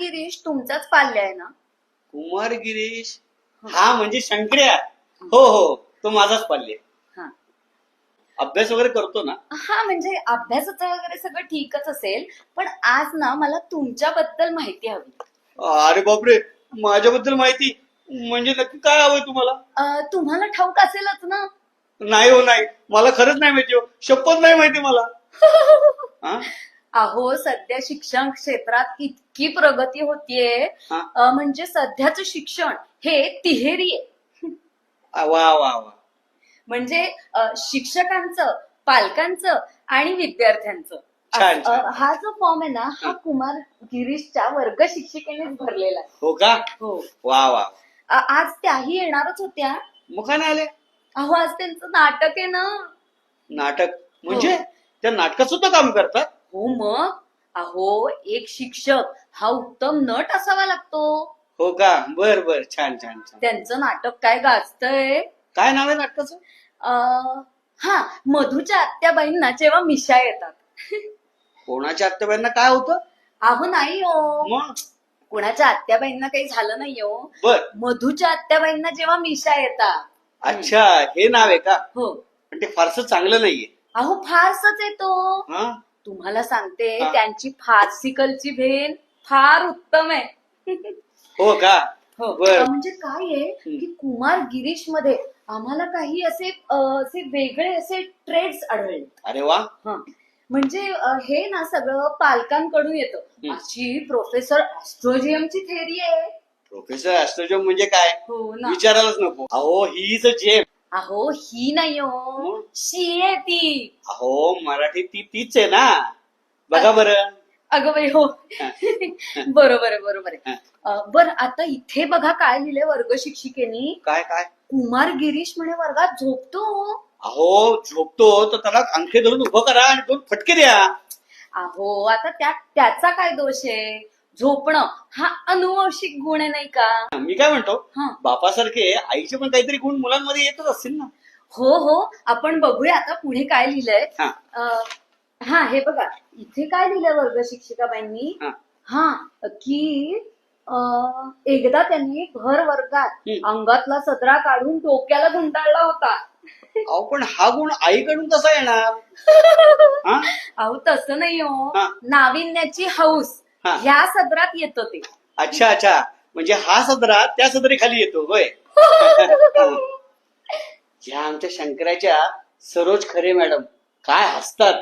गिरीश तुमचाच पाल्य आहे ना? कुमार गिरीश हा म्हणजे शंकर्या. हो हो तो माझाच पाल्य हा. अभ्यास वगैरे करतो ना? हा म्हणजे अभ्यासाचं वगैरे सगळं ठीकच असेल पण आज ना मला तुमच्याबद्दल माहिती हवी. अरे बापरे माझ्याबद्दल माहिती? म्हणजे नक्की काय हवंय तुम्हाला? अं, तुम्हाला ठाऊक असेलच ना? नाही हो नाही. मला खरंच नाही माहिती हो. शपथ नाही माहिती मला. हा? अहो सध्या शिक्षण क्षेत्रात इतकी प्रगती होतीये. हा? अं, म्हणजे सध्याचं शिक्षण हे तिहेरी आहे. वा वा वा. म्हणजे अं, शिक्षकांचं पालकांचं आणि विद्यार्थ्यांचं. छान, छान. अं, हा जो फॉर्म आहे ना हा कुमार गिरीशच्या वर्ग शिक्षिकेनेच भरलेला आहे. हो का? हो. वा वा. अं, आज त्याही येणारच होत्या. मग नाही आले? अहो आज त्यांचं नाटक आहे ना. नाटक? म्हणजे? त्या नाटकात सुद्धा काम करतात? हो मग? अहो एक शिक्षक हा उत्तम नट असावा लागतो. हो का? बर बर. छान छान छान. त्यांचं नाटक काय गाजतंय? काय नाव आहे नाटकाचं? अं, हा मधूच्या आत्याबाईंना जेव्हा मिशा येतात. कोणाच्या आत्याबाईंना काय होतं? अहो नाही हो. मग? कुणाच्या आत्याबाईंना काही झालं नाही हो. बर. मधूच्या आत्याबाईंना जेव्हा मिशा येतात. अच्छा हे नाव आहे का? हो. पण ते फारसं चांगलं नाहीये. अहो फारसच येतो हा? तुम्हाला सांगते हा. त्यांची फार्सिकलची भेन फार उत्तम आहे. हो का? हो. बर. म्हणजे काय आहे की कुमार गिरीशमध्ये आम्हाला काही असे अं, असे वेगळे असे ट्रेड्स आढळले. अरे वा. हं. म्हणजे अं, हे ना सगळं पालकांकडून येतं. अशी प्रोफेसर ऍस्ट्रोजियमची थेरी आहे. प्रोफेसर ऍस्ट्रोजम म्हणजे काय? हो ना. विचारायलाच नको. अहो ही इज अ जेम अहो ही नाही हो? शी आहे ती. अहो मराठी ती तीच आहे ना. बघा बरं. अगं बाई हो. बरोबर आहे बरोबर आहे. हं. बरं आता इथे बघा काय लिहिलंय वर्ग शिक्षिकेनी. काय काय? कुमार गिरीश म्हणे वर्गात झोपतो अहो झोपतो. तर त्याला अंगठे धरून उभं करा आणि दोन फटके द्या. अहो आता त्या त्याचा काय दोष आहे? झोपणं हा अनुवंशिक गुण आहे नाही का? मी काय म्हणतो? हं. बापासारखे आईचे पण काहीतरी गुण मुलांमध्ये येतच असतील ना? हो हो. आपण बघूया आता पुढे काय लिहिलंय. हा. अं, हा हे बघा. इथे काय लिहिलंय वर्ग शिक्षिकाबाईंनी? हा. हा की अं, एकदा त्यांनी भर वर्गात हम्म. अंगातला सदरा काढून डोक्याला गुंडाळला होता. अहो पण हा गुण आईकडून कसा येणार? हा? अहो तसं नाही हो. हा. नाविन्याची हौस. हा. ह्या सदरात येतं ते. अच्छा अच्छा. म्हणजे हा सदरा त्या सदरी खाली येतो होय. ह्या आमच्या शंकराच्या सरोज खरे मॅडम. काय हसतात.